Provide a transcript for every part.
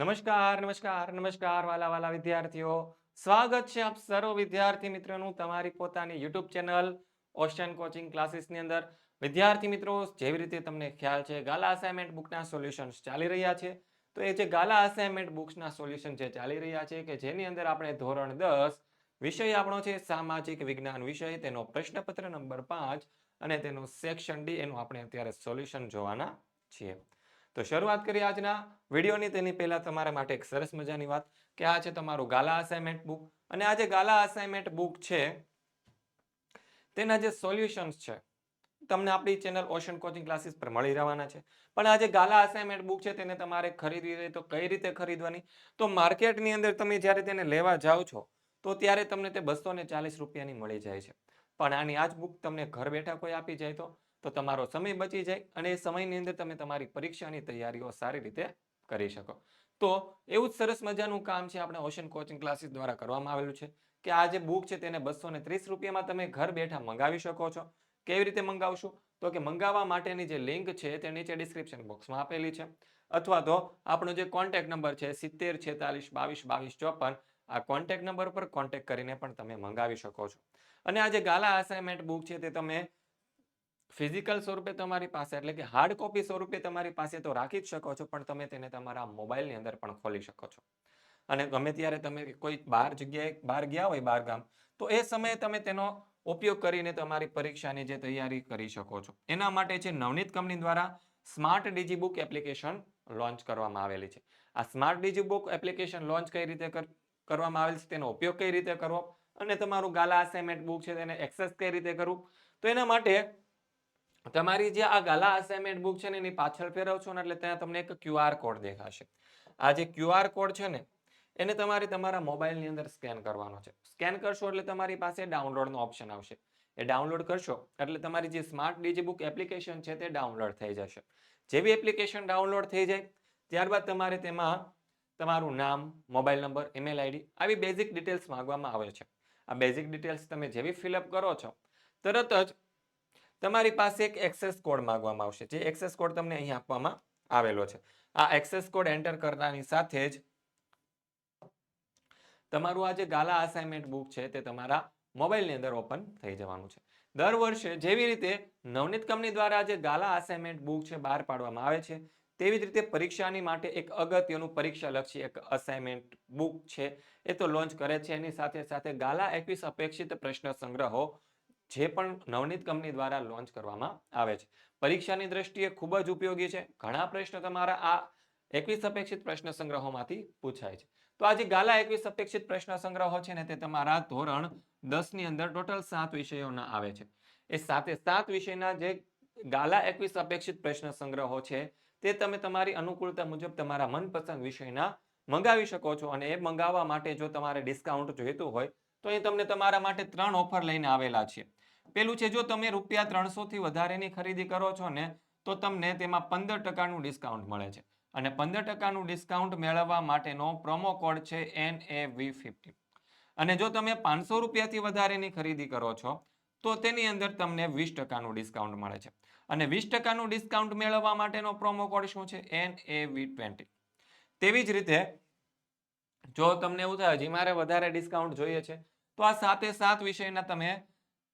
નમસ્કાર નમસ્કાર નમસ્કાર, વાલા વાલા વિદ્યાર્થીઓ. સ્વાગત છે આપ સર્વ વિદ્યાર્થી મિત્રોનું તમારી પોતાની યુટ્યુબ ચેનલ ઓશન કોચિંગ ક્લાસીસની અંદર. વિદ્યાર્થી મિત્રો, જેવી રીતે તમને ખ્યાલ છે, ગાલા અસાઇનમેન્ટ બુકના સોલ્યુશન્સ ચાલી રહ્યા છે. તો એ જે ગાલા અસાઇનમેન્ટ બુક્સના સોલ્યુશન જે ચાલી રહ્યા છે કે જેની અંદર આપણે ધોરણ દસ વિષય આપણો છે, સામાજિક વિજ્ઞાન વિષય, તેનો પ્રશ્નપત્ર નંબર પાંચ અને તેનું સેક્શન ડી એનું આપણે અત્યારે સોલ્યુશન જોવાના છીએ. તો શરૂઆત કરીએ આજના વિડીયોની. તેની પહેલાં તમારા માટે એક સરસ મજાની વાત કે આ છે તમારું ગાલા અસાઇનમેન્ટ બુક અને આ જે ગાલા અસાઇનમેન્ટ બુક છે, તેના જે સોલ્યુશન્સ છે, તમને આપણી ચેનલ ઓશન કોચિંગ ક્લાસીસ પર મળી રહેવાના છે. પણ આ જે ગાલા અસાઇનમેન્ટ બુક છે, તેને તમારે ખરીદવી હોય તો કઈ રીતે ખરીદવાની? તો માર્કેટની અંદર તમે જ્યારે તેને લેવા જાઓ છો, તો ત્યારે તમને તે બસો ને ચાલીસ રૂપિયાની મળી જાય છે. પણ આની આ જ બુક તમને ઘર બેઠા કોઈ આપી જાય તો? તો તમારો સમય બચી જાય અને એ સમયની અંદર તમે તમારી પરીક્ષાની તૈયારીઓ સારી રીતે કરી શકો. તો એવું જ સરસ મજાનું કામ છે આપણે ઓશન કોચિંગ ક્લાસીસ દ્વારા કરવામાં આવેલું છે કે આ જે બુક છે તેને બસો ને ત્રીસ રૂપિયામાં તમે ઘર બેઠા મંગાવી શકો છો. કેવી રીતે મંગાવશો? તો કે મંગાવવા માટેની જે લિંક છે તે નીચે ડિસ્ક્રિપ્શન બોક્સમાં આપેલી છે. અથવા તો આપણો જે કોન્ટેક્ટ નંબર છે સિત્તેર છેતાલીસ બાવીસ બાવીસ ચોપન, આ કોન્ટેક્ટ નંબર પર કોન્ટેક્ટ કરીને પણ તમે મંગાવી શકો છો. અને આ જે ગાલા અસાઇનમેન્ટ બુક છે તે તમે ફિઝિકલ સ્વરૂપે તમારી પાસે, એટલે કે હાર્ડ કોપી સ્વરૂપે તમારી પાસે તો રાખી જ શકો છો, પણ તમે તેને તમારા મોબાઈલની અંદર પણ ખોલી શકો છો. અને ગમે ત્યારે તમે કોઈ બહાર જગ્યાએ બહાર ગયા હોય બહાર ગામ, તો એ સમયે તમે તેનો ઉપયોગ કરીને તમારી પરીક્ષાની જે તૈયારી કરી શકો છો. એના માટે છે નવનીત કંપની દ્વારા smart digi book application launch કરવામાં આવેલી છે. આ smart digi book application launch કઈ રીતે કરવામાં આવેલ છે, તેનો ઉપયોગ કઈ રીતે કરવો અને તમારું ગાલા અસાઇનમેન્ટ બુક છે તેને એક્સેસ કઈ રીતે કરવું, તો એના માટે તમારી જે આ ગાલા અસાઇનમેન્ટ બુક છે ને એની પાછળ ફેરવશો ને એટલે ત્યાં તમને એક ક્યુઆર કોડ દેખાશે. આ જે ક્યુઆર કોડ છે ને, એને તમારે તમારા મોબાઈલની અંદર સ્કેન કરવાનો છે. સ્કેન કરશો એટલે તમારી પાસે ડાઉનલોડનો ઓપ્શન આવશે. એ ડાઉનલોડ કરશો એટલે તમારી જે સ્માર્ટ ડીજી બુક એપ્લિકેશન છે તે ડાઉનલોડ થઈ જશે. જેવી એપ્લિકેશન ડાઉનલોડ થઈ જાય, ત્યારબાદ તમારે તેમાં તમારું નામ મોબાઈલ નંબર ઈમેલ આઈડી આવી બેઝિક ડિટેલ્સ માંગવામાં આવે છે. આ બેઝિક ડિટેલ્સ તમે જેવી ફિલઅપ કરો છો, તરત જ તમારી પાસે એક એક્સેસ કોડ માંગવામાં આવશે, જે એક્સેસ કોડ તમને અહીં આપવામાં આવેલો છે. આ એક્સેસ કોડ એન્ટર કરતાની સાથે જ તમારું આ જે ગાલા અસાઇનમેન્ટ બુક છે, તે તમારા મોબાઈલની અંદર ઓપન થઈ જવાનું છે. દર વર્ષે જેવી રીતે નવનીત કંપની દ્વારા જે ગાલા અસાઇનમેન્ટ બુક છે, બહાર પાડવામાં આવે છે, તેવી જ રીતે પરીક્ષાની માટે એક અગત્યનું પરીક્ષાલક્ષી એક અસાઇનમેન્ટ બુક છે, એ તો લોન્ચ કરે છે. એની સાથે સાથે ગાલા એકવીસ અપેક્ષિત પ્રશ્ન સંગ્રહો જે પણ નવનીત કંપની દ્વારા લોન્ચ કરવામાં આવે છે. પરીક્ષાની દ્રષ્ટિએ ખૂબ જ ઉપયોગી છે. ઘણા પ્રશ્ન તમારા આ એકવીસ અપેક્ષિત પ્રશ્ન સંગ્રહોમાંથી પૂછાય છે. તો આ જે ગાલા એકવીસ અપેક્ષિત પ્રશ્ન સંગ્રહો છે ને તે તમારા ધોરણ દસની અંદર ટોટલ સાત વિષયોના આવે છે. એ સાથે સાત વિષયના જે ગાલા એકવીસ અપેક્ષિત પ્રશ્ન સંગ્રહો છે તે તમે તમારી અનુકૂળતા મુજબ તમારા મનપસંદ વિષયના મંગાવી શકો છો અને એ મંગાવવા માટે જો તમારે ડિસ્કાઉન્ટ જોઈતું હોય તો એ તમને તમારા માટે ત્રણ ઓફર લઈને આવેલા છે. પેલું છે, જો તમે રૂપિયા ત્રણસો થી વધારેની ખરીદી કરો છો ને, તો તમને તેમાં પંદર ટકાનું ડિસ્કાઉન્ટ મળે છે. અને પંદર ટકાનું ડિસ્કાઉન્ટ મેળવવા માટેનો પ્રોમો કોડ છે એન એ વી ફિફ્ટી અને જો તમે પાંચસો રૂપિયાથી વધારેની ખરીદી કરો છો, તો તેની અંદર તમને વીસ ટકાનું ડિસ્કાઉન્ટ મળે છે. અને વીસ ટકાનું ડિસ્કાઉન્ટ મેળવવા માટેનો પ્રોમો કોડ શું છે એન એ વી ટ્વેન્ટી તેવી જ રીતે, જો તમને એવું થાય, હજી મારે વધારે ડિસ્કાઉન્ટ જોઈએ છે, તો આ સાતે સાત વિષયના તમે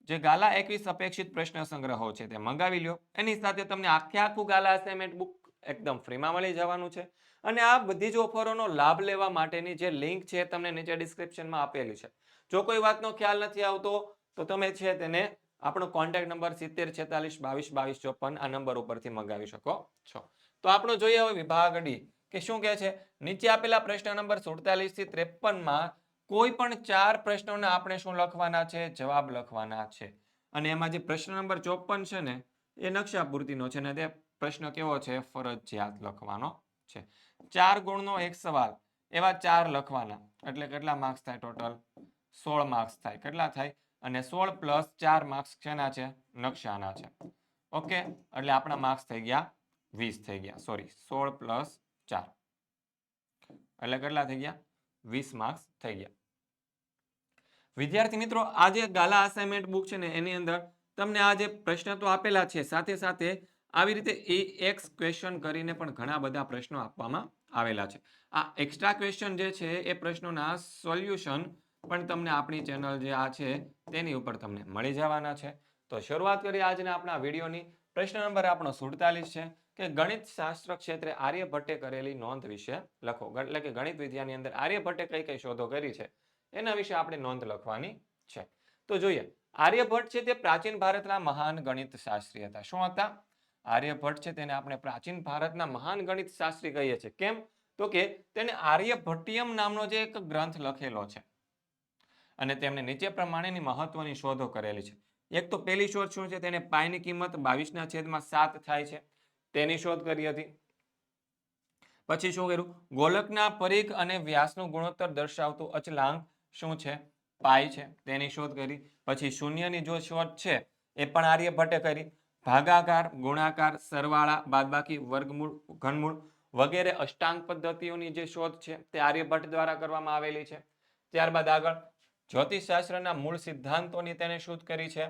જે ગાલા એકવીસ અપેક્ષિત પ્રશ્ન સંગ્રહો છે તે મંગાવી લ્યો. એની સાથે તમને આખે આખું ગાલા અસાઇનમેન્ટ બુક એકદમ ફ્રીમાં મળી જવાનું છે. અને આ બધી જ ઓફરોનો લાભ લેવા માટેની જે લિંક છે તમને નીચે ડિસ્ક્રિપ્શનમાં આપેલી છે. જો કોઈ વાતનો ખ્યાલ નથી આવતો, તો તમે છે તેને આપણો કોન્ટેક્ટ નંબર સિત્તેર, છેતાલીસ, બાવીસ બાવીસ, ચોપન આ નંબર ઉપરથી મંગાવી શકો છો. તો આપણો જોઈએ હવે વિભાગ ડી કે શું કહે છે? નીચે આપેલા પ્રશ્ન નંબર સુડતાલીસથી ત્રેપનમાં કોઈ પણ ચાર પ્રશ્નોને આપણે શું લખવાના છે? જવાબ લખવાના છે. અને એમાં જે પ્રશ્ન નંબર ચોપન છે ને, એ નકશા પૂર્તિનો છે ને, તે પ્રશ્ન કેવો છે? ફરજિયાત લખવાનો છે. ચાર ગુણનો એક સવાલ. એવા ચાર લખવાના. એટલે કેટલા માર્ક્સ થાય ટોટલ સોળ માર્ક્સ થાય. કેટલા થાય? અને સોળ પ્લસ ચાર માર્ક્સ શેના છે? નકશાના છે. ઓકે એટલે આપણા માર્ક્સ થઈ ગયા વીસ થઈ ગયા. સોરી સોળ પ્લસ ચાર. એટલે કેટલા થઈ ગયા? વીસ માર્ક્સ થઈ ગયા. વિદ્યાર્થી મિત્રો, આ જે ગાલા અસાઇનમેન્ટ બુક છે ને, એની અંદર તમને આ જે પ્રશ્ન તો આપેલા છે, સાથે સાથે આવી રીતે એ એક્સ ક્વેશ્ચન કરીને પણ ઘણા બધા પ્રશ્નો આપવામાં આવેલા છે. આ એક્સ્ટ્રા ક્વેશ્ચન જે છે, એ પ્રશ્નોના સોલ્યુશન પણ તમને આપણી ચેનલ જે આ છે, તેની ઉપર તમને મળી જવાના છે. તો શરૂઆત કરીએ આજના આપણા વિડીયોની. પ્રશ્ન નંબર આપણો સુડતાલીસ છે કે ગણિત શાસ્ત્ર ક્ષેત્રે આર્યભટ્ટે કરેલી નોંધ વિશે લખો. એટલે કે ગણિત વિદ્યાની અંદર આર્યભટ્ટે કઈ કઈ શોધો કરી છે, એના વિશે આપણે નોંધ લખવાની છે. તો જોઈએ, આર્યભટ્ટ છે તે પ્રાચીન ભારતના મહાન ગણિત શાસ્ત્રી હતા. શું હતા? આર્યભટ્ટ છે તેને આપણે પ્રાચીન ભારતના મહાન ગણિત શાસ્ત્રી કહીએ છીએ. કેમ? તો કે તેને આર્યભટ્ટિયમ નામનો જે એક ગ્રંથ લખેલો છે અને તેમણે નીચે પ્રમાણેની મહત્વની શોધો કરેલી છે. એક તો પહેલી શોધ શું છે? તેને પાઈની કિંમત બાવીસના છેદમાં સાત થાય છે. તેની શોધ કરી હતી. પછી શું કર્યું? ગોલકના પરીખ અને વ્યાસનું ગુણોત્તર દર્શાવતું અચલાંક શું છે? પાય છે. તેની શોધ કરી. પછી શૂન્યની જો શોધ છે, એ પણ આર્યભટ્ટે કરી. ભાગાકાર, ગુણાકાર, સરવાળા, બાદબાકી, વર્ગમૂળ, ઘનમૂળ વગેરે અષ્ટાંગ પદ્ધતિઓની જે શોધ છે, તે આર્યભટ્ટ દ્વારા કરવામાં આવેલી છે. ત્યારબાદ આગળ જ્યોતિષશાસ્ત્રના મૂળ સિદ્ધાંતોની તેણે શોધ કરી છે.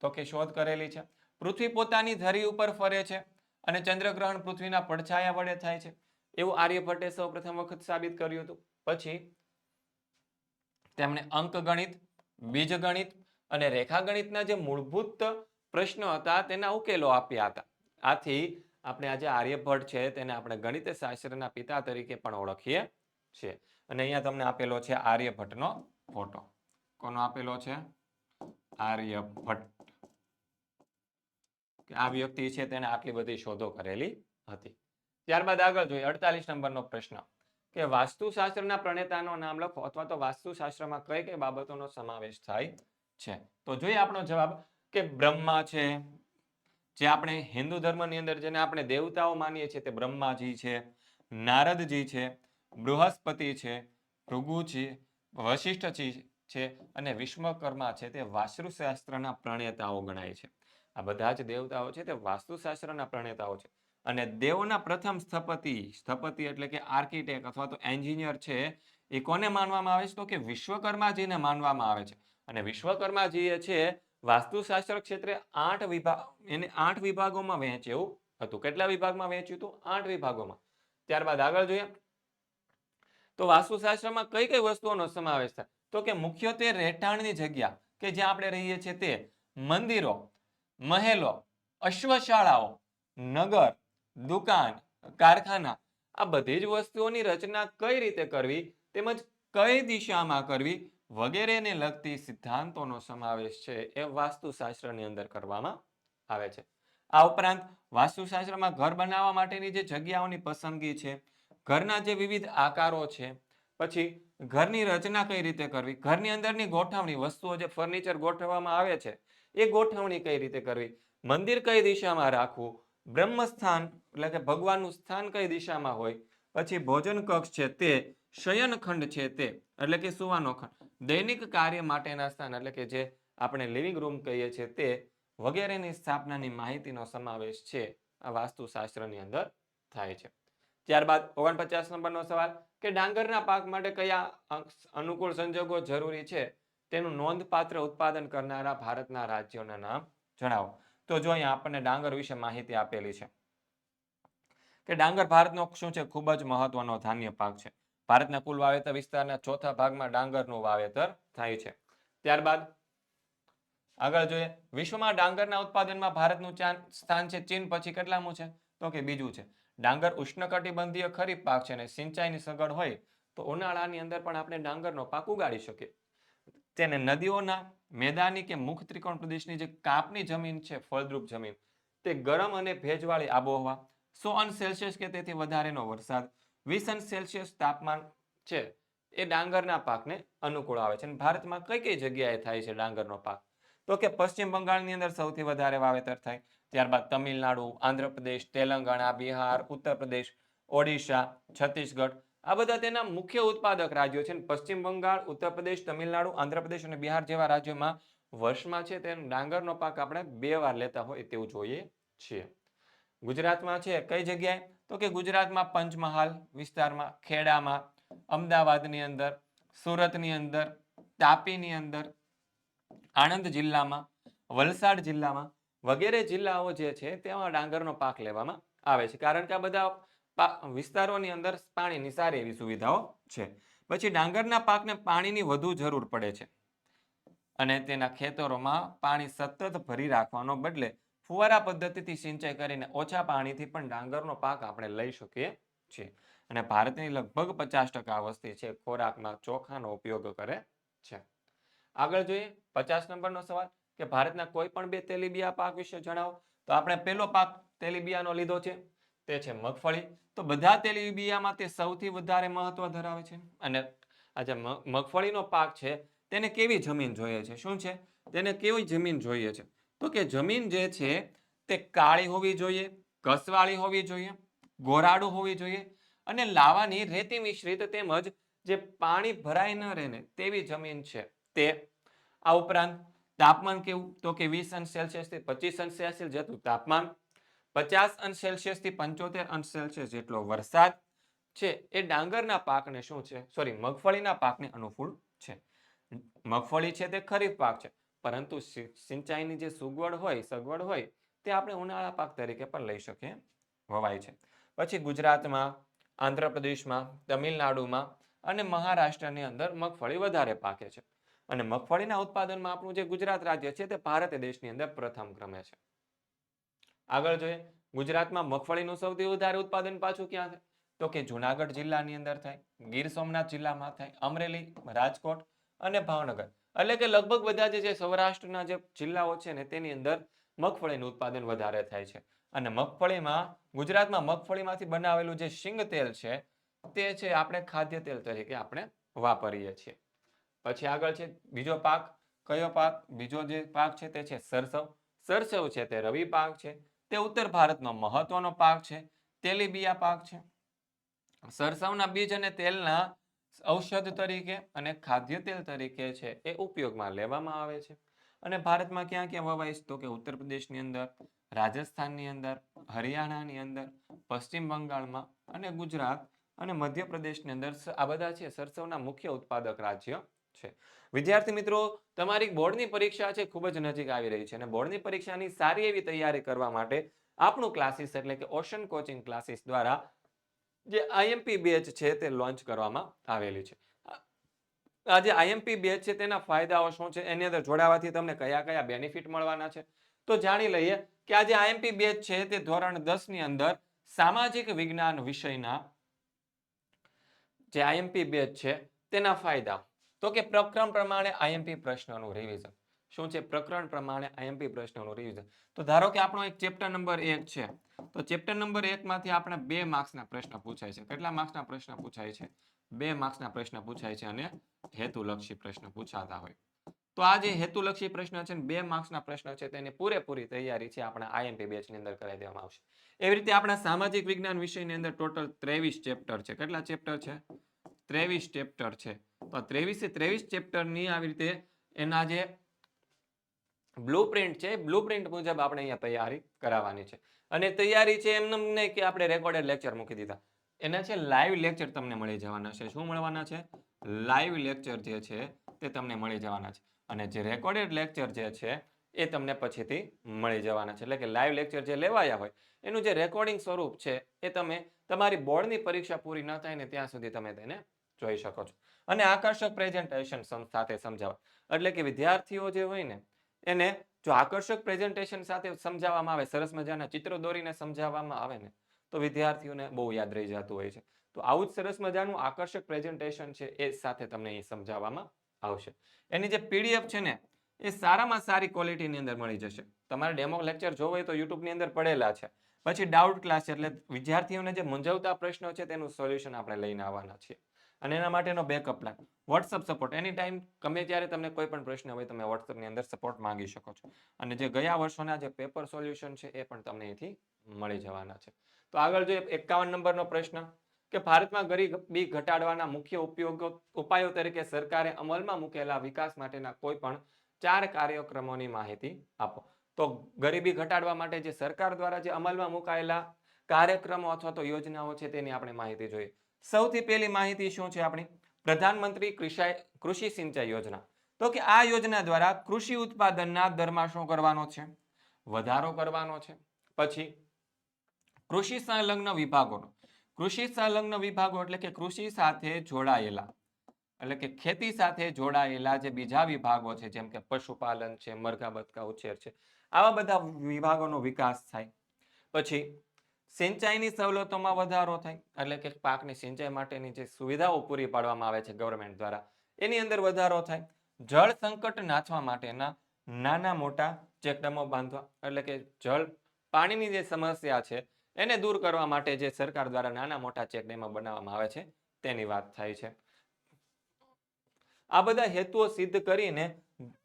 તો કે શોધ કરેલી છે. પૃથ્વી પોતાની ધરી ઉપર ફરે છે અને ચંદ્રગ્રહણ પૃથ્વીના પડછાયા વડે થાય છે. એવું આર્યભટ્ટે સૌ પ્રથમ વખત સાબિત કર્યું હતું. પછી તેમણે અંકગણિત, બીજગણિત અને રેખાગણિતના જે મૂળભૂત પ્રશ્નો હતા તેના ઉકેલો આપ્યા હતા. આથી આપણે આજે આર્યભટ્ટ છે તેને આપણે ગણિત શાસ્ત્રના પિતા તરીકે પણ ઓળખીએ છીએ. અને અહીંયા તમને આપેલો છે આર્યભટ્ટનો ફોટો. કોનો આપેલો છે? કે આ વ્યક્તિ છે તેને આટલી બધી શોધો કરેલી હતી. ત્યારબાદ આગળ જોઈએ, અડતાલીસ નંબરનો પ્રશ્ન. કે વાસ્તુશાસ્ત્રના પ્રણેતાનો નામ લખો અથવા તો વાસ્તુશાસ્ત્રમાં કઈ કઈ બાબતોનો સમાવેશ થાય છે? તો જોઈએ આપણો જવાબ, કે બ્રહ્મા છે. જે આપણે હિન્દુ ધર્મની અંદર જેને આપણે દેવતાઓ માનીએ છીએ તે બ્રહ્માજી છે, નારદજી છે, બૃહસ્પતિ છે, ભૃગુ છે વશિષ્ઠજી છે અને વિશ્વકર્મા છે તે વાસ્તુશાસ્ત્રના પ્રણેતાઓ ગણાય છે. આ બધા જ દેવતાઓ છે તે વાસ્તુશાસ્ત્રના પ્રણેતાઓ છે. અને દેવોના પ્રથમ સ્થપતિ સ્થપતિ એટલે કે આર્કિટેક્ટ અથવા તો એન્જિનિયર છે, એ કોને માનવામાં આવે છે? તો કે વિશ્વકર્માજીને માનવામાં આવે છે. અને વિશ્વકર્માજીએ છે વાસ્તુશાસ્ત્ર ક્ષેત્રે આઠ વિભાગ એને આઠ વિભાગોમાં વહેંચ્યું હતું. કેટલા વિભાગમાં વહેંચ્યું હતું? આઠ વિભાગોમાં. ત્યારબાદ આગળ જોઈએ. તો વાસ્તુશાસ્ત્રમાં કઈ કઈ વસ્તુઓનો સમાવેશ થાય? તો કે મુખ્યત્વે રહેઠાણની જગ્યા, કે જ્યાં આપણે રહીએ છીએ તે મંદિરો, મહેલો, અશ્વશાળાઓ, નગર, દુકાન, કારખાના, આ બધી જ વસ્તુઓની રચના કઈ રીતે કરવી, તેમજ કઈ દિશામાં કરવી વગેરેને લગતી સિદ્ધાંતોનો સમાવેશ છે એ વાસ્તુશાસ્ત્રની અંદર કરવામાં આવે છે. આ ઉપરાંત વાસ્તુશાસ્ત્રમાં ઘર બનાવવા માટેની જે જગ્યાઓની પસંદગી છે ઘરના જે વિવિધ આકારો છે, પછી ઘરની રચના કઈ રીતે કરવી, ઘરની અંદરની ગોઠવણી, વસ્તુઓ જે ફર્નિચર ગોઠવવામાં આવે છે, એ ગોઠવણી કઈ રીતે કરવી, મંદિર કઈ દિશામાં રાખવું, બ્રહ્મસ્થાન એટલે કે ભગવાનનું સ્થાન કઈ દિશામાં હોય, પછી ભોજન કક્ષ છે તે શયનખંડ છે તે, એટલે કે સુવાનો ખંડ, દૈનિક કાર્ય માટેના સ્થાન એટલે કે જે આપણે લિવિંગ રૂમ કહીએ છીએ તે, વગેરેની સ્થાપનાની માહિતીનો સમાવેશ છે, આ વાસ્તુશાસ્ત્રની અંદર થાય છે. ત્યારબાદ ઓગણપચાસ નંબરનો સવાલ, કે ડાંગરના પાક માટે કયા અનુકૂળ સંજોગો જરૂરી છે? તેનું નોંધપાત્ર ઉત્પાદન કરનારા ભારતના રાજ્યોના નામ જણાવો. તો જો અહીંયા આપણને ડાંગર વિશે માહિતી આપેલી છે. કે ડાંગર ભારતનો શું છે? ખૂબ જ મહત્વનો ધાન્ય પાક છે. ભારતના કુલ વાવેતર વિસ્તારના ચોથા ભાગમાં ડાંગરનું વાવેતર થાય છે. ત્યારબાદ આગળ જોઈએ. વિશ્વમાં ડાંગરના ઉત્પાદનમાં ભારતનું સ્થાન છે ચીન, પછી કેટલામું છે? તો કે બીજું છે. ડાંગર ઉષ્ણકટિબંધીય ખરીફ પાક છે અને સિંચાઈની સગવડ હોય તો ઉનાળાની અંદર પણ આપણે ડાંગરનો પાક ઉગાડી શકીએ. તેને નદીઓના, મેદાની કે મુખ ત્રિકોણ પ્રદેશની જે કાપની જમીન છે, ફળદ્રુપ જમીન, તે ગરમ અને ભેજવાળી આબોહવા, સો અંશ સેલ્સિયસ કે તેથી વધારેનો વરસાદ, વીસ અંશ સેલ્સિયસ તાપમાન છે, એ ડાંગરના પાકને અનુકૂળ આવે છે. અને ભારતમાં કઈ કઈ જગ્યાએ થાય છે ડાંગરનો પાક? તો કે પશ્ચિમ બંગાળની અંદર સૌથી વધારે વાવેતર થાય ત્યારબાદ તમિલનાડુ, આંધ્રપ્રદેશ, તેલંગાણા, બિહાર ઉત્તર પ્રદેશ ઓડિશા, છત્તીસગઢ. આ બધા તેના મુખ્ય ઉત્પાદક રાજ્યો છે પશ્ચિમ બંગાળ ઉત્તર પ્રદેશ તમિલનાડુ, આંધ્રપ્રદેશ અને બિહાર જેવા રાજ્યોમાં વર્ષમાં છે તેનો ડાંગરનો પાક આપણે બે વાર લેતા હોય તેવું જોઈએ છીએ ગુજરાતમાં છે કઈ જગ્યાએ? તો કે ગુજરાતમાં પંચમહાલ વિસ્તારમાં, ખેડામાં, અમદાવાદની અંદર, સુરતની અંદર, તાપીની અંદર, આણંદ જિલ્લામાં, વલસાડ જિલ્લામાં વગેરે જિલ્લાઓ જે છે તેમાં ડાંગરનો પાક લેવામાં આવે છે. કારણ કે આ બધા વિસ્તારોની અંદર પાણીની સારી એવી સુવિધાઓ છે. પછી ડાંગરના પાકને પાણીની વધુ જરૂર પડે છે. અને તેના ખેતરોમાં પાણી સતત ભરી રાખવાનો બદલે ફુવારા પદ્ધતિથી સિંચાઈ કરીને ઓછા પાણીથી પણ ડાંગરનો પાક આપણે લઈ શકીએ છીએ. અને ભારતની લગભગ પચાસ ટકા વસ્તી છે ખોરાકમાં ચોખાનો ઉપયોગ કરે છે. આગળ જોઈએ, પચાસ નંબરનો સવાલ. કે ભારતના કોઈ પણ બે તેલીબિયા પાક વિશે જણાવો. તો આપણે પહેલો પાક તેલીબિયાનો લીધો છે, તે છે મગફળી. તો બધા તેલીબિયામાં તે સૌથી વધારે મહત્વ ધરાવે છે. અને આ જે મગફળીનો પાક છે, તેને કેવી જમીન જોઈએ છે? શું છે? તેને કેવી જમીન જોઈએ છે? તો કે જમીન જે છે, તે કાળી હોવી જોઈએ કસવાળી હોવી જોઈએ, ગોરાડું હોવી જોઈએ અને લાવાની રેતી મિશ્રિત તેમજ જે પાણી ભરાય ન રહે તેવી જમીન છે. તે આ ઉપરાંત તાપમાન કેવું? તો કે વીસ અંશ સેલ્સિયસથી પચીસ અંશ સેલ્સિયસ જેટલું તાપમાન, પચાસ અંશ સેલ્સિયસથી પંચોતેર અંશ સેલ્સિયસ જેટલો વરસાદ છે. એ ડાંગરના પાકને શું છે? સોરી મગફળીના પાકને અનુકૂળ છે. મગફળી છે તે ખરીફ પાક છે. પરંતુ સિંચાઈની જે સુગવડ હોય, સગવડ હોય, તે આપણે ઉનાળા પાક તરીકે પણ લઈ શકીએ. વવાય છે. પછી ગુજરાતમાં, આંધ્રપ્રદેશમાં, તમિલનાડુમાં અને મહારાષ્ટ્રની અંદર મગફળી વધારે પાકે છે. અને મગફળીના ઉત્પાદનમાં આપણું જે ગુજરાત રાજ્ય છે તે ભારત દેશની અંદર પ્રથમ ક્રમે છે. આગળ જોઈએ, ગુજરાતમાં મગફળીનું સૌથી વધારે ઉત્પાદન પાછું ક્યાં થાય? તો કે જુનાગઢ જિલ્લાની અંદર થાય, ગીર સોમનાથ જિલ્લામાં થાય, અમરેલી, રાજકોટ અને ભાવનગર. એટલે કે લગભગ બધા જે સૌરાષ્ટ્રના જે જિલ્લાઓ છે ને તેની અંદર મગફળીનું ઉત્પાદન વધારે થાય છે. અને મગફળીમાં, ગુજરાતમાં મગફળીમાંથી બનાવેલું જે શિંગ તેલ છે, તે છે આપણે ખાદ્ય તેલ તરીકે આપણે વાપરીએ છીએ. પછી આગળ છે બીજો પાક. કયો પાક? બીજો જે પાક છે તે છે સરસવ. સરસવ છે તે રવિ પાક છે. તે ઉત્તર ભારતનો મહત્વનો પાક છે. તેલીબિયા પાક છે. સરસવના બીજ અને તેલના ઔષધ તરીકે અને ખાદ્ય તેલ તરીકે છે એ ઉપયોગમાં લેવામાં આવે છે. અને ભારતમાં ક્યાં ક્યાં વવાય? છે તો કે ઉત્તર પ્રદેશની અંદર, રાજસ્થાનની અંદર, હરિયાણાની અંદર, પશ્ચિમ બંગાળમાં અને ગુજરાત અને મધ્યપ્રદેશની અંદર. આ બધા છે સરસવના મુખ્ય ઉત્પાદક રાજ્ય. છે. વિદ્યાર્થી મિત્રો, તમારી બોર્ડની પરીક્ષા છે, ખૂબ જ નજીક આવી રહી છે અને બોર્ડની પરીક્ષાની સારી એવી તૈયારી કરવા માટે આપણું ક્લાસીસ એટલે કે ઓશન કોચિંગ ક્લાસીસ દ્વારા જે આઈએમપી બેચ છે તે લોન્ચ કરવામાં આવેલી છે. આ- જે આઈએમપી બેચ છે તેના ફાયદાઓ શું છે? એની અંદર જોડાવાથી તમને કયા કયા બેનિફિટ મળવાના છે? તો જાણી લઈએ કે આ જે આઈએમપી બેચ છે તે ધોરણ દસની અંદર સામાજિક વિજ્ઞાન વિષયના જે આઈએમપી બેચ છે તેના ફાયદા તો કે પ્રકરણ પ્રમાણે આઈએમપી પ્રશ્નોનું રિવિઝન શું છે? પ્રકરણ પ્રમાણે આઈએમપી પ્રશ્નોનું રિવિઝન તો ધારો કે આપણો એક ચેપ્ટર નંબર એક છે. તો ચેપ્ટર નંબર એક માંથી આપણે બે માર્ક્સના પ્રશ્ન પૂછાય છે. કેટલા માર્ક્સના પ્રશ્ન પૂછાય છે? બે માર્ક્સના પ્રશ્ન પૂછાય છે અને હેતુલક્ષી પ્રશ્ન પૂછાતા હોય. તો આ જે હેતુલક્ષી પ્રશ્ન છે ને બે માર્ક્સના પ્રશ્ન છે તેની પૂરેપૂરી તૈયારી છે આપણા આઈએમપી બેચની અંદર કરાવી દેવામાં આવશે. એવી રીતે આપણા સામાજિક વિજ્ઞાન વિષયની અંદર ટોટલ ત્રેવીસ ચેપ્ટર છે. કેટલા ચેપ્ટર છે? ત્રેવીસ ચેપ્ટર છે. તો ત્રેવીસે ત્રેવીસ ચેપ્ટરની આવી રીતે એના જે બ્લુ પ્રિન્ટ છે બ્લુ પ્રિન્ટ મુજબ આપણે અહીંયા તૈયારી કરાવવાની છે. અને તૈયારી છે એમ નહીં કે આપણે રેકોર્ડેડ લેક્ચર મૂકી દીધા. એના છે લાઈવ લેક્ચર તમને મળી જવાના છે. શું મળવાના છે? લાઈવ લેક્ચર જે છે, તે તમને મળી જવાના છે. અને જે રેકોર્ડેડ લેક્ચર જે છે, એ તમને પછીથી મળી જવાના છે. એટલે કે લાઈવ લેક્ચર જે લેવાયા હોય, એનું જે રેકોર્ડિંગ સ્વરૂપ છે, એ તમે તમારી બોર્ડની પરીક્ષા પૂરી ન થાય ને ત્યાં સુધી તમે તેને જોઈ શકો છો. અને આકર્ષક પ્રેઝન્ટેશન સાથે સમજાવવા એટલે કે વિદ્યાર્થીઓ જે હોય ને, એને જો આકર્ષક પ્રેઝન્ટેશન સાથે સમજાવવામાં આવે, સરસ મજાના ચિત્રો દોરીને સમજાવવામાં આવે ને, તો વિદ્યાર્થીઓને બહુ યાદ રહી જતું હોય છે. તો આવું જ સરસ મજાનું આકર્ષક પ્રેઝન્ટેશન છે એ સાથે તમને એ સમજાવવામાં આવશે. એની જે પીડીએફ છે ને, એ સારામાં સારી ક્વોલિટીની અંદર મળી જશે. તમારે ડેમો લેક્ચર જોવો હોય તો યુટ્યુબની અંદર પડેલા છે. પછી ડાઉટ ક્લાસ એટલે વિદ્યાર્થીઓને જે મૂંઝવતા પ્રશ્નો છે તેનું સોલ્યુશન આપણે લઈને આવવાના છીએ. અને એના માટેનો backup plan WhatsApp support any time ગમે ત્યારે તમને કોઈ પણ પ્રશ્ન હોય, તમે વોટ્સઅપની અંદર સપોર્ટ માંગી શકો છો. અને જે ગયા વર્ષોના જે પેપર સોલ્યુશન છે, એ પણ તમને અહીંથી મળી જવાના છે. તો આગળ જોઈએ એકાવન નંબરનો પ્રશ્ન. કે ભારતમાં ગરીબી ઘટાડવાના મુખ્ય ઉપયોગો, ઉપાયો તરીકે સરકારે અમલમાં મૂકેલા વિકાસ માટેના કોઈ પણ ચાર કાર્યક્રમોની માહિતી આપો. તો ગરીબી ઘટાડવા માટે જે સરકાર દ્વારા જે અમલમાં મુકાયેલા કાર્યક્રમો અથવા તો યોજનાઓ છે, તેની આપણે માહિતી જોઈએ. સૌથી પહેલી માહિતી શું છે આપણી? પ્રધાનમંત્રી કૃષિ સિંચાઈ યોજના. તો કે આ યોજના દ્વારા કૃષિ ઉત્પાદનના દરમાં શું કરવાનો છે? વધારો કરવાનો છે. પછી કૃષિ સંલગ્ન વિભાગોનો. કૃષિ સંલગ્ન વિભાગો એટલે કે કૃષિ સાથે જોડાયેલા. એટલે કે ખેતી સાથે જોડાયેલા જે બીજા વિભાગો છે, જેમ કે પશુપાલન છે મરઘા બતકા ઉછેર છે, આવા બધા વિભાગોનો વિકાસ થાય. પછી સિંચાઈની સવલતોમાં વધારો થાય, એટલે કે પાકની સિંચાઈ માટેની જે સુવિધાઓ પૂરી પાડવામાં આવે છે ગવર્મેન્ટ દ્વારા, એની અંદર વધારો થાય. જળ સંકટ નાથવા માટેના નાના મોટા ચેકડમો બાંધવા, એટલે કે જળ પાણીની જે સમસ્યા છે, એને દૂર કરવા માટે જે સરકાર દ્વારા નાના મોટા ચેકડેમો બનાવવામાં આવે છે, તેની વાત થાય છે. આ બધા હેતુઓ સિદ્ધ કરીને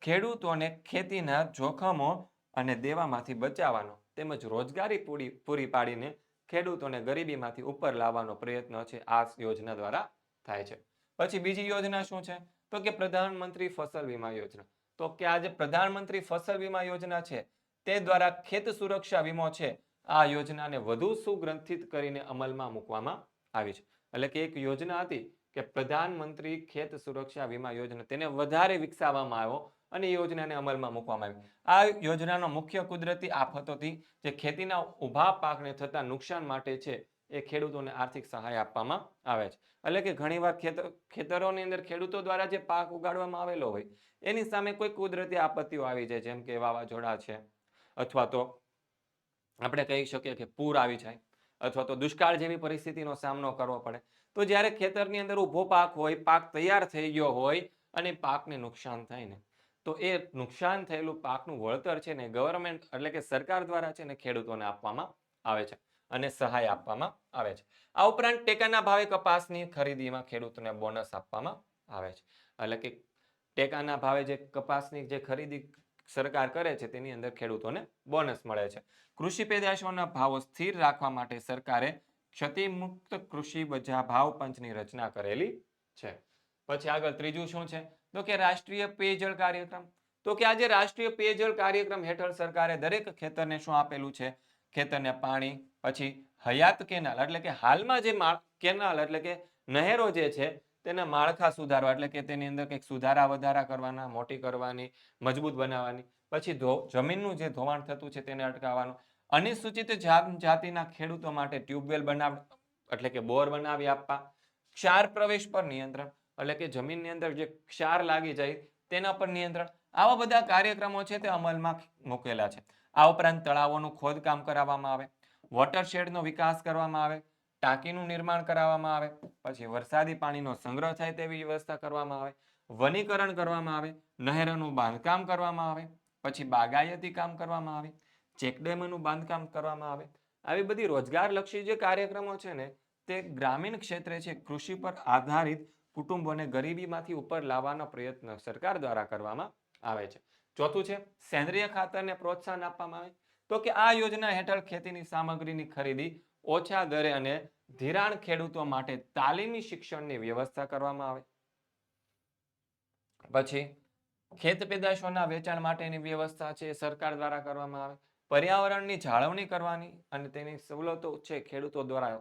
ખેડૂતોને ખેતીના જોખમો અને દેવામાંથી બચાવવાનો તેમજ રોજગારી પૂરી પૂરી પાડીને ખેડૂતોને ગરીબીમાંથી ઉપર લાવવાનો પ્રયત્ન છે, આ યોજના દ્વારા થાય છે. પછી બીજી યોજના શું છે? તો કે પ્રધાનમંત્રી ફસલ વીમા યોજના. તો કે આ જે પ્રધાનમંત્રી ફસલ વીમા યોજના છે, તે દ્વારા ખેત સુરક્ષા વીમો છે, આ યોજનાને વધુ સુગ્રંથિત કરીને અમલમાં મૂકવામાં આવી છે. એટલે કે એક યોજના હતી કે પ્રધાનમંત્રી ખેત સુરક્ષા વીમા યોજના, તેને વધારે વિકસાવવામાં આવ્યો. અને યોજનાને અમલમાં મૂકવામાં આવી. આ યોજનાનો મુખ્ય કુદરતી આફતોથી જે ખેતીના ઊભા પાકને થતા નુકસાન માટે છે, એ ખેડૂતોને આર્થિક સહાય આપવામાં આવે છે. એટલે કે ઘણીવાર ખેતર ખેતરોની અંદર ખેડૂતો દ્વારા જે પાક ઉગાડવામાં આવેલો હોય, એની સામે કોઈ કુદરતી આપત્તિઓ આવી જાય, જેમ કે વાવાઝોડા છે, અથવા તો આપણે કહી શકીએ કે પૂર આવી જાય, અથવા તો દુષ્કાળ જેવી પરિસ્થિતિનો સામનો કરવો પડે. તો જ્યારે ખેતરની અંદર ઊભો પાક હોય, પાક તૈયાર થઈ ગયો હોય અને પાકને નુકસાન થાય ને તો એ નુકસાન થયેલું પાકનું વળતર છે ને ગવર્મેન્ટ એટલે કે સરકાર દ્વારા છે ને ખેડૂતોને આપવામાં આવે છે અને સહાય આપવામાં આવે છે. આ ઉપરાંત ટેકાના ભાવે કપાસની ખરીદીમાં ખેડૂતોને બોનસ આપવામાં આવે છે. એટલે કે ટેકાના ભાવે જે કપાસની જે ખરીદી સરકાર કરે છે તેની અંદર ખેડૂતોને બોનસ મળે છે. કૃષિ પેદાશોના ભાવો સ્થિર રાખવા માટે સરકારે ક્ષતિમુક્ત કૃષિ બજા ભાવ પંચની રચના કરેલી છે. પછી આગળ ત્રીજું શું છે? તો કે રાષ્ટ્રીય પેયજળ કાર્યક્રમ. તો કે આજે રાષ્ટ્રીય પેયજળ કાર્યક્રમ હેઠળ સરકારે દરેક ખેતરને શું આપેલું છે? ખેતરને પાણી, પછી હયાત કેનાલ, એટલે કે હાલમાં જે કેનાલ, એટલે કે નહેરો જે છે, તેના માળખા સુધારવા, એટલે કે તેની અંદર કંઈક સુધારા વધારા કરવાના, મોટી કરવાની, મજબૂત બનાવવાની, પછી ધો, જમીનનું જે ધોવાણ થતું છે તેને અટકાવવાનું અનુસૂચિત જાત, જાતિના ખેડૂતો માટે ટ્યુબવેલ બનાવ, એટલે કે બોર બનાવી આપવા, ક્ષાર પ્રવેશ પર નિયંત્રણ એટલે કે જમીનની અંદર જે ક્ષાર લાગી જાય તેના પર નિયંત્રણ. આવા બધા કાર્યક્રમો છે તે અમલમાં મૂકેલા છે. આ ઉપરાંત તળાવોનું ખોદકામ કરાવવામાં આવે વોટરશેડનો વિકાસ કરવામાં આવે, ટાંકીનું નિર્માણ કરાવવામાં આવે, પછી વરસાદી પાણીનો સંગ્રહ થાય તેવી વ્યવસ્થા કરવામાં આવે, વનીકરણ કરવામાં આવે, નહેરોનું બાંધકામ કરવામાં આવે, પછી બાગાયતી કામ કરવામાં આવે, ચેકડેમનું બાંધકામ કરવામાં આવે. આવી બધી રોજગારલક્ષી જે કાર્યક્રમો છે ને તે ગ્રામીણ ક્ષેત્રે છે, કૃષિ પર આધારિત કુટુંબોને ગરીબીમાંથી ઉપર લાવવાનો પ્રયત્ન સરકાર દ્વારા કરવામાં આવે છે. ચોથું છે, સેન્દ્રિય ખાતરને પ્રોત્સાહન આપવામાં આવે. તો કે આ યોજના હેઠળ ખેતીની સામગ્રીની ખરીદી ઓછા દરે અને ધિરાણ ખેડૂતો માટે તાલીમી શિક્ષણની વ્યવસ્થા કરવામાં આવે. પછી ખેત પેદાશોના વેચાણ માટેની વ્યવસ્થા છે, સરકાર દ્વારા કરવામાં આવે. પર્યાવરણની જાળવણી કરવાની અને તેની સવલતો છે ખેડૂતો દ્વારા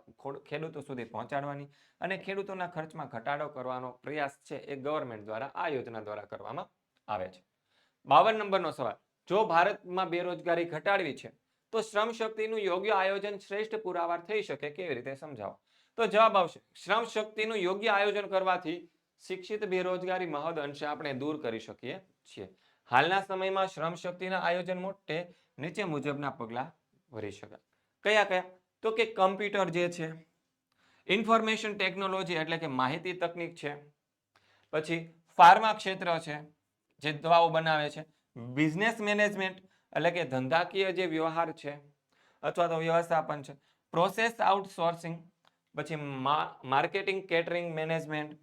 ખેડૂતો સુધી પહોંચાડવાની અને ખેડૂતોના ખર્ચમાં ઘટાડો કરવાનો પ્રયાસ છે એ ગવર્મેન્ટ દ્વારા આ યોજના દ્વારા કરવામાં આવે છે. બાવન નંબરનો સવાલ, જો ભારતમાં બેરોજગારી ઘટાડવી છે, તો શ્રમ શક્તિનું યોગ્ય આયોજન શ્રેષ્ઠ પુરાવાર થઈ શકે કેવી રીતે સમજાવો? તો જવાબ આવશે, શ્રમ શક્તિનું યોગ્ય આયોજન કરવાથી શિક્ષિત બેરોજગારી મહદ અંશે આપણે દૂર કરી શકીએ છીએ. હાલના સમયમાં શ્રમ શક્તિના આયોજન માટે નીચે મુજબના પગલાં ભરી શકાય. કયા કયા? તો કે કમ્પ્યુટર જે છે, ઇન્ફોર્મેશન ટેકનોલોજી એટલે કે માહિતી તકનીક છે, પછી ફાર્મા ક્ષેત્ર છે, જે દવાઓ બનાવે છે, બિઝનેસ મેનેજમેન્ટ એટલે કે ધંધાકીય જે વ્યવહાર છે, અથવા તો વ્યવસ્થાપન છે, પ્રોસેસ આઉટસોર્સિંગ, પછી marketing, catering management,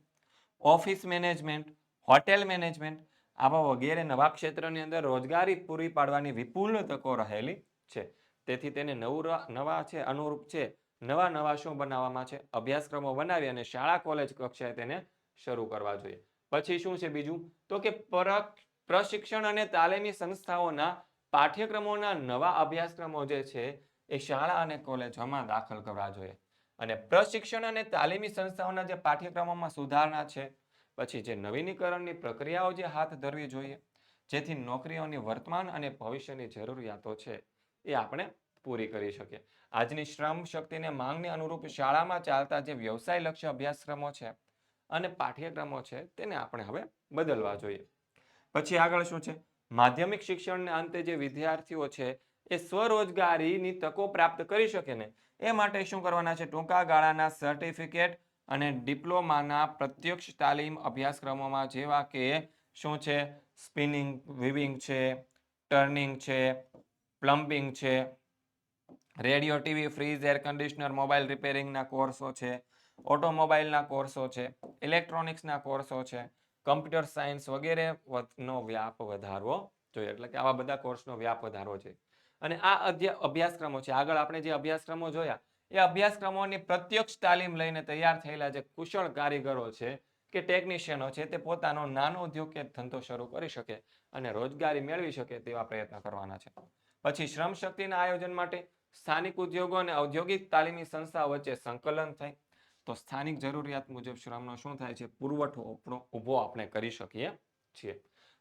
office management, hotel management આવા વગેરે નવા ક્ષેત્રની અંદર રોજગારી પૂરી પાડવાની વિપુલ તકો રહેલી છે. તેથી તેને નવું નવા છે, અનુરૂપ છે, નવા નવા શું બનાવવામાં છે, અભ્યાસક્રમો બનાવી અને શાળા, કોલેજ કક્ષાએ તેને શરૂ કરવા જોઈએ. પછી શું છે બીજું? તો કે પર- પ્રશિક્ષણ અને તાલીમી સંસ્થાઓના પાઠ્યક્રમોના નવા અભ્યાસક્રમો જે છે એ શાળા અને કોલેજોમાં દાખલ કરવા જોઈએ. અને પ્રશિક્ષણ અને તાલીમી સંસ્થાઓના જે પાઠ્યક્રમોમાં સુધારણા છે પછી જે નવીનીકરણની પ્રક્રિયાઓ જે હાથ ધરવી જોઈએ, જેથી નોકરીઓની વર્તમાન અને ભવિષ્યની જરૂરિયાતો છે, એ આપણે પૂરી કરી શકીએ. આજની શ્રમ શક્તિને માંગને અનુરૂપ શાળામાં ચાલતા જે વ્યવસાયલક્ષી અભ્યાસક્રમો છે અને પાઠ્યક્રમો છે, તેને આપણે હવે બદલવા જોઈએ. પછી આગળ શું છે? માધ્યમિક શિક્ષણને અંતે જે વિદ્યાર્થીઓ છે, એ સ્વરોજગારીની તકો પ્રાપ્ત કરી શકે ને? એ માટે શું કરવાના છે? ટૂંકા ગાળાના સર્ટિફિકેટ અને ડિપ્લોમાના પ્રત્યક્ષ તાલીમ અભ્યાસક્રમોમાં જેવા કે શું છે? સ્પિનિંગ, વિવિંગ છે, ટર્નિંગ છે, પ્લમ્બિંગ છે, radio, TV fridge air conditioner, mobile રિપેરિંગના કોર્સો છે, ઓટોમોબાઈલના કોર્સો છે, ઇલેક્ટ્રોનિક્સના કોર્સો છે, કમ્પ્યુટર સાયન્સ વગેરે નો વ્યાપ વધારવો જોઈએ. એટલે કે આવા બધા કોર્સનો વ્યાપ વધારવો છે અને આ અભ્યાસક્રમો છે. આગળ આપણે જે અભ્યાસક્રમો જોયા એ અભ્યાસક્રમોની પ્રત્યક્ષ તાલીમ લઈને તૈયાર થયેલા જે કુશળ કારીગરો છે કે ટેકનિશિયનો છે, તે પોતાનો નાનો ઉદ્યોગ કે ધંધો શરૂ કરી શકે અને રોજગારી મેળવી શકે તેવા પ્રયત્ન કરવાના છે. પછી શ્રમ શક્તિના આયોજન માટે સ્થાનિક ઉદ્યોગો અને ઔદ્યોગિક તાલીમી સંસ્થા વચ્ચે સંકલન થાય. તો સ્થાનિક જરૂરિયાત મુજબ શ્રમનો શું થાય છે? પુરવઠો ઊભો આપણે કરી શકીએ છીએ.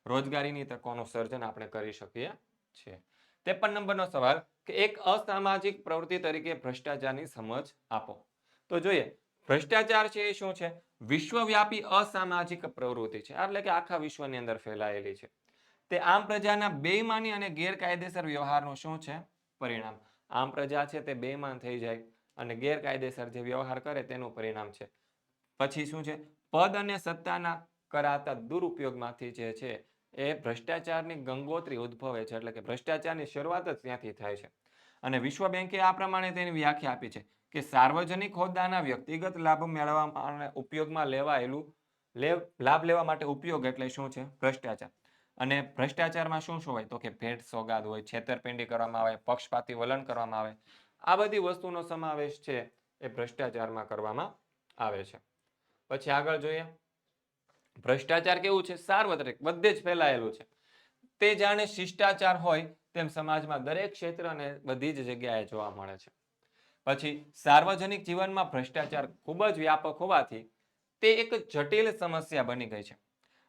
રોજગારીની તકોનું સર્જન આપણે કરી શકીએ છીએ. ત્રેપન નંબરનો સવાલ કે એક અસામાજિક પ્રવૃત્તિ તરીકે ભ્રષ્ટાચારની સમજ આપો. તો જોઈએ, ભ્રષ્ટાચાર છે એ શું છે? વિશ્વવ્યાપી અસામાજિક પ્રવૃત્તિ છે. એટલે કે આખા વિશ્વની અંદર ફેલાયેલી છે. તે આમ પ્રજાના બેઈમાની અને ગેરકાયદેસર વ્યવહારનું શું છે? પરિણામ. આમ પ્રજા છે તે બેઈમાન થઈ જાય અને ગેરકાયદેસર જે વ્યવહાર કરે તેનું પરિણામ છે. પછી શું છે? પદ અને સત્તાના કરાતા દુરુપયોગમાંથી જે છે એ ભ્રષ્ટાચારની ગંગોત્રી ઉદ્ભવે છે, એટલે કે ભ્રષ્ટાચારની શરૂઆત જ ત્યાંથી થાય છે. અને વિશ્વ બેંકે આ પ્રમાણે તેની વ્યાખ્યા આપી છે કે સાર્વજનિક હોદ્દાના વ્યક્તિગત લાભ મેળવવા માટે ઉપયોગમાં લેવાયેલું લાભ લેવા માટે ઉપયોગ એટલે શું છે? ભ્રષ્ટાચાર. અને ભ્રષ્ટાચારમાં શું શું હોય? તો કે ભેટ સોગાદ હોય, છેતરપિંડી કરવામાં આવે, પક્ષપાતી વલણ કરવામાં આવે, આ બધી વસ્તુનો સમાવેશ છે એ ભ્રષ્ટાચારમાં કરવામાં આવે છે. પછી આગળ જોઈએ. ભ્રષ્ટાચાર કેવું છે? સાર્વત્રિક, બધે જ ફેલાયેલું છે. તે જાણે શિષ્ટાચાર હોય તેમ સમાજમાં દરેક ક્ષેત્ર અને બધી જ જગ્યાએ જોવા મળે છે. પછી સાર્વજનિક જીવનમાં ભ્રષ્ટાચાર ખૂબ જ વ્યાપક હોવાથી તે એક જટિલ સમસ્યા બની ગઈ છે.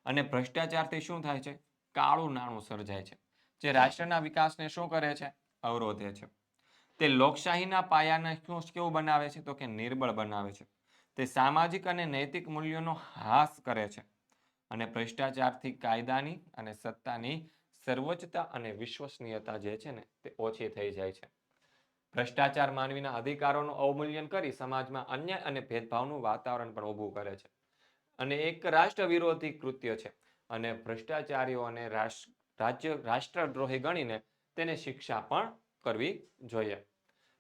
અને ભ્રષ્ટાચારથી શું થાય છે? કાળું નાણું સર્જાય છે, જે રાષ્ટ્રના વિકાસને શું કરે છે? અવરોધે છે. તે લોકશાહીના પાયાને શું કેવું બનાવે છે? તો કે નિર્બળ બનાવે છે. તે સામાજિક અને નૈતિક મૂલ્યોનો હાસ કરે છે. અને ભ્રષ્ટાચારથી કાયદાની અને સત્તાની સર્વોચ્ચતા અને વિશ્વસનીયતા જે છે ને, તે ઓછી થઈ જાય છે. ભ્રષ્ટાચાર માનવીના અધિકારોનું અવમૂલ્યન કરી સમાજમાં અન્યાય અને ભેદભાવનું વાતાવરણ પણ ઊભું કરે છે. અને એક રાષ્ટ્ર વિરોધી કૃત્ય છે અને ભ્રષ્ટાચારીઓને રાજ્ય, રાષ્ટ્રદ્રોહી ગણીને તેને શિક્ષા પણ કરવી જોઈએ.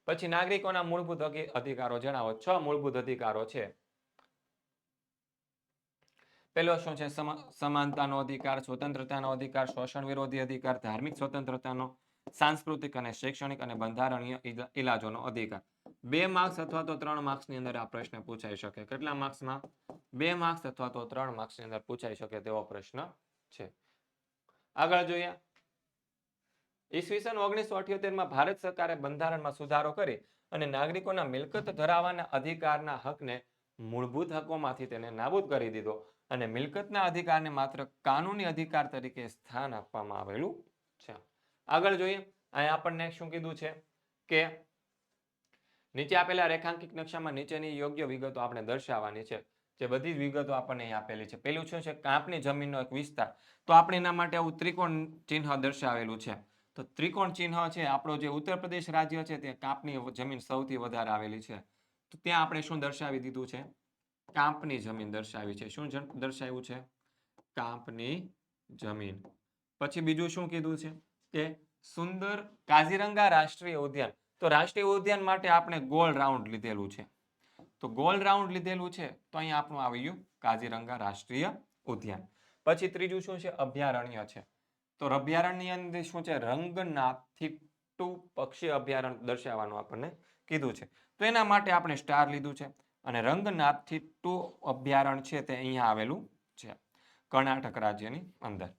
પછી નાગરિકોના મૂળભૂત અધિકારો જણાવો. છ મૂળભૂત અધિકારો છે. પેલો શું છે? સમાનતાનો અધિકાર, સ્વતંત્રતાનો અધિકાર, શોષણ વિરોધી અધિકાર, ધાર્મિક સ્વતંત્રતાનો, સાંસ્કૃતિક અને શૈક્ષણિક અને બંધારણીય ઇલાજોનો અધિકાર. બે માર્ક્સ અથવા તો ત્રણ માર્ક્સની અંદર આ પ્રશ્ન પૂછાઈ શકે. કેટલા માર્ક્સમાં? બે માર્ક્સ અથવા તો ત્રણ માર્ક્સની અંદર પૂછાઈ શકે તેવો પ્રશ્ન છે. આગળ જોઈએ. ઈસવીસન ઓગણીસો અઠ્યોતેરમાં ભારત સરકારે બંધારણમાં સુધારો કરી અને નાગરિકોના મિલકત ધરાવવાના અધિકારના હકને મૂળભૂત હકોમાંથી તેને નાબૂદ કરી દીધો. અને મિલકતના અધિકારને માત્ર કાનૂની અધિકાર તરીકે સ્થાન આપવામાં આવેલું છે. આગળ જોઈએ અહીંયા આપણને શું કીધું છે કે નીચે આપેલા રેખાંકિત નકશામાં નીચેની યોગ્ય વિગતો આપણે દર્શાવવાની છે. જે બધી જ વિગતો આપણને અહીં આપેલી છે. પેલું શું છે? કાંપની જમીનનો એક વિસ્તાર. તો આપણે એના માટે આવું ત્રિકોણ ચિહ્ન દર્શાવેલું છે. તો ત્રિકોણ ચિહ્ન છે આપણો જે ઉત્તર પ્રદેશ રાજ્ય છે તે કાંપની જમીન સૌથી વધારે આવેલી છે. તો ત્યાં આપણે શું દર્શાવી દીધું છે? કાંપની જમીન દર્શાવી છે. શું દર્શાવ્યું છે? કાંપની જમીન. પછી બીજું શું કીધું છે? કે સુંદર કાઝીરંગા રાષ્ટ્રીય ઉદ્યાન. તો રાષ્ટ્રીય ઉદ્યાન માટે આપણે ગોલ રાઉન્ડ લીધેલું છે. તો ગોલ રાઉન્ડ લીધેલું છે, તો અહીંયા આપણું આવી ગયું કાઝીરંગા રાષ્ટ્રીય ઉદ્યાન. પછી ત્રીજું શું છે? અભયારણ્ય છે. તો અભયારણ્ય અંદર શું છે? રંગનાથી પક્ષી અભયારણ્ય દર્શાવવાનું આપણને કીધું છે. તો એના માટે આપણે સ્ટાર લીધું છે. અને રંગનાથથી ટુ અભયારણ્ય છે તે અહીંયા આવેલું છે, કર્ણાટક રાજ્યની અંદર.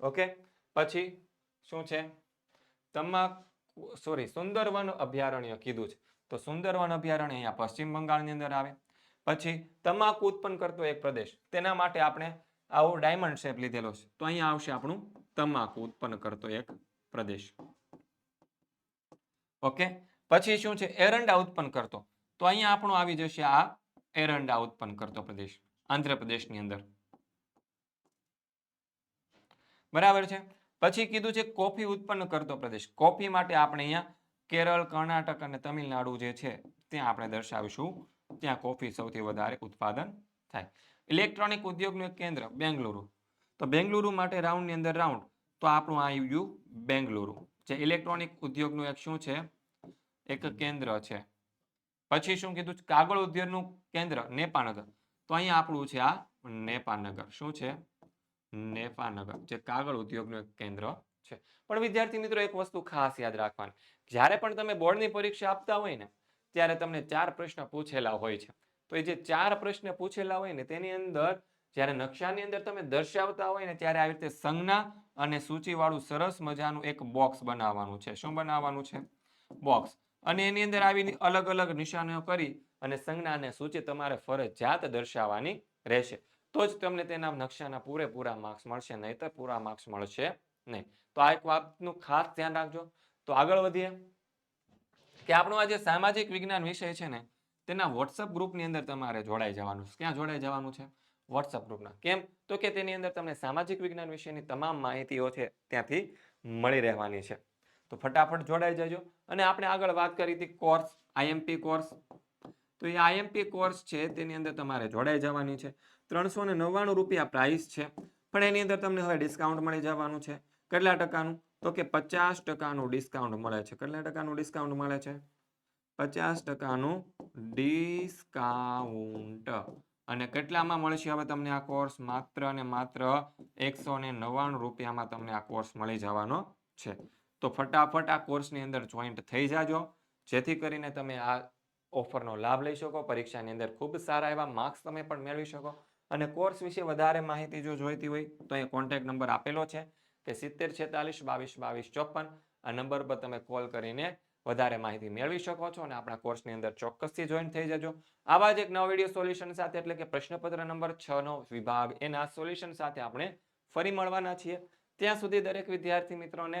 ઓકે? પછી શું છે? તમાકુ, સોરી, સુંદરવન અભયારણ્ય કીધું છે. તો સુંદરવન અભયારણ્ય અહીંયા પશ્ચિમ બંગાળની અંદર આવે. પછી તમાકુ ઉત્પન્ન કરતો એક પ્રદેશ. તેના માટે આપણે આવો ડાયમંડ શેપ લીધેલો છે. તો અહીંયા આવશે આપણું તમાકુ ઉત્પન્ન કરતો એક પ્રદેશ. ઓકે? પછી શું છે? એરંડા ઉત્પન્ન કરતો. તો અહીંયા આપણું આવી જશે આ એરંડા ઉત્પન્ન કરતો પ્રદેશ, આંધ્રપ્રદેશની અંદર. બરાબર છે? પછી કીધું છે કોફી ઉત્પન્ન કરતો પ્રદેશ. કોફી માટે આપણે અહીંયા કેરળ, કર્ણાટક અને તમિલનાડુ જે છે, ત્યાં આપણે દર્શાવીશું. ત્યાં કોફી સૌથી વધારે ઉત્પાદન થાય. ઇલેક્ટ્રોનિક ઉદ્યોગનું એક કેન્દ્ર, બેંગલુરુ. તો બેંગલુરુ માટે રાઉન્ડની અંદર રાઉન્ડ, તો આપણું આવી ગયું બેંગલુરુ. જે ઇલેક્ટ્રોનિક ઉદ્યોગનું એક શું છે? એક કેન્દ્ર છે. પછી શું કીધું? કાગળ ઉદ્યોગનું કેન્દ્ર નેપાનગર તો અહીંયા આપણું છે આ નેપાનગર શું છે? નેપાનગર જે કાગળ ઉદ્યોગનું કેન્દ્ર છે. પણ વિદ્યાર્થી મિત્રો, એક વસ્તુ ખાસ યાદ રાખવાની. જ્યારે પણ તમે બોર્ડની પરીક્ષા આપતા હોય ને, ત્યારે તમને ચાર પ્રશ્ન પૂછેલા હોય છે. તો એ જે ચાર પ્રશ્ન પૂછેલા હોય ને, તેની અંદર જ્યારે નકશાની અંદર તમે દર્શાવતા હોય ને, ત્યારે આવી રીતે સંજ્ઞા અને સૂચિવાળું સરસ મજાનું એક બોક્સ બનાવવાનું છે. શું બનાવવાનું છે? બોક્સ અને એની અંદર આવી અલગ અલગ નિશાનીઓ કરી અને સંજ્ઞાને સૂચિ તમારે ફરજિયાત દર્શાવવાની રહેશે. તો જ તમને તેના નકશાના પૂરેપૂરા માર્ક્સ મળશે, નહીતર પૂરા માર્ક્સ મળશે નહીં. તો આ એક વાતનું ખાસ ધ્યાન રાખજો. તો આગળ વધીએ. કે આપણું આ જે સામાજિક વિજ્ઞાન વિષય છે ને, તેના વોટ્સઅપ ગ્રુપની અંદર તમારે જોડાઈ જવાનું છે. ક્યાં જોડાઈ જવાનું છે? વોટ્સઅપ ગ્રુપના કેમ? તો કે તેની અંદર તમને સામાજિક વિજ્ઞાન વિશેની તમામ માહિતીઓ છે ત્યાંથી મળી રહેવાની છે. તો ફટાફટ જોડાઈ જજો. અને આપણે આગળ વાત કરી હતી કોર્સ આઈએમપી કોર્સ. તો એ આઈએમપી કોર્સ છે, તેની અંદર તમારે જોડાઈ જવાની છે. ત્રણસો ને નવ્વાણું રૂપિયા પ્રાઇસ છે. પણ એની અંદર તમને હવે ડિસ્કાઉન્ટ મળી જવાનું છે. કેટલા ટકાનું? તો કે પચાસ ટકાનું ડિસ્કાઉન્ટ મળે છે. કેટલા ટકાનું ડિસ્કાઉન્ટ મળે છે? પચાસ ટકાનું ડિસ્કાઉન્ટ અને કેટલામાં મળશે હવે તમને આ કોર્સ? માત્ર અને માત્ર એકસો ને નવ્વાણું રૂપિયામાં તમને આ કોર્સ મળી જવાનો છે. તો ફટાફટ આ કોર્સની અંદર જોઈન્ટ થઈ જાજો. જેથી કરીને તમે આ ઓફરનો લાભ લઈ શકો, પરીક્ષાની અંદર ખૂબ સારા એવા માર્ક્સ તમે પણ મેળવી શકો. અને કોર્સ વિશે વધારે માહિતી જો જોઈતી હોય, તો એ કોન્ટેક્ટ નંબર આપેલો છે કે સિત્તેર છેતાલીસ બાવીસ બાવીસ ચોપન. આ નંબર પર તમે કોલ કરીને વધારે માહિતી મેળવી શકો છો અને આપણા કોર્સની અંદર ચોક્કસથી જોઈન થઈ જજો. આવા જ એક નવા વીડિયો સોલ્યુશન સાથે, એટલે કે પ્રશ્નપત્ર નંબર છ નો વિભાગ એના સોલ્યુશન સાથે આપણે ફરી મળવાના છીએ. ત્યાં સુધી દરેક વિદ્યાર્થી મિત્રોને